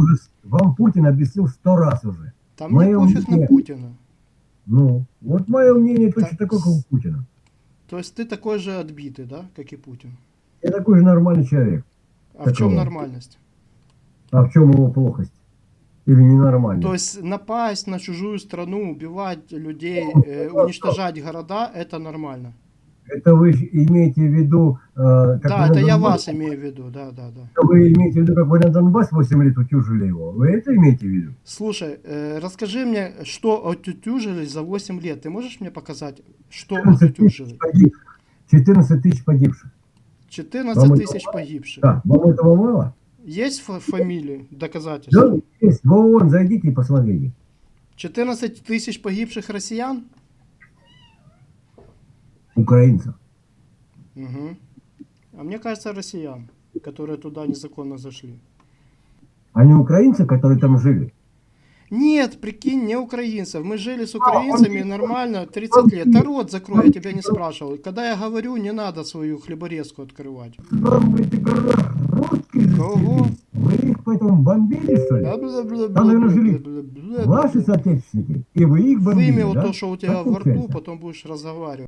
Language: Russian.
уже, вам Путин объяснил сто раз уже. Там мне Моё пофиг на мнение- Путина. Ну, вот мое мнение точно Так, такое, как у Путина. То есть ты такой же отбитый, да, как и Путин? Я такой же нормальный человек. А в чем нормальность? А в чем его плохость? Или ненормальность? То есть напасть на чужую страну, убивать людей, э, уничтожать города, это нормально. Это вы имеете в виду... э, как да, это я Донбасс- вас имею в виду, да, да, да. Вы имеете в виду, как вы на Донбасс 8 лет утюжили его? Вы это имеете в виду? Слушай, э, расскажи мне, что отутюжили за 8 лет. Ты можешь мне показать, что 14 тысяч отутюжили? погибших. 14 тысяч погибших. 14 Вам тысяч погибших. Да, вам этого мало? Есть фа- фамилии, доказательства? Да, есть. В ООН зайдите и посмотрите. 14 тысяч погибших россиян? Украинцев. Мгм. А мне кажется, россиян, которые туда незаконно зашли. А не украинцы, которые там жили. Нет, прикинь, не украинцев. Мы жили с украинцами нормально 30 лет. Да рот закрой, я тебя не спрашивал. Когда я говорю, не надо свою хлеборезку открывать. Ого. Вы их поэтому бомбили, что ли? Там, наверное, жили Ваши соотечественники. И вы их бомбили, вот да? то, что у тебя во рту, потом будешь разговаривать.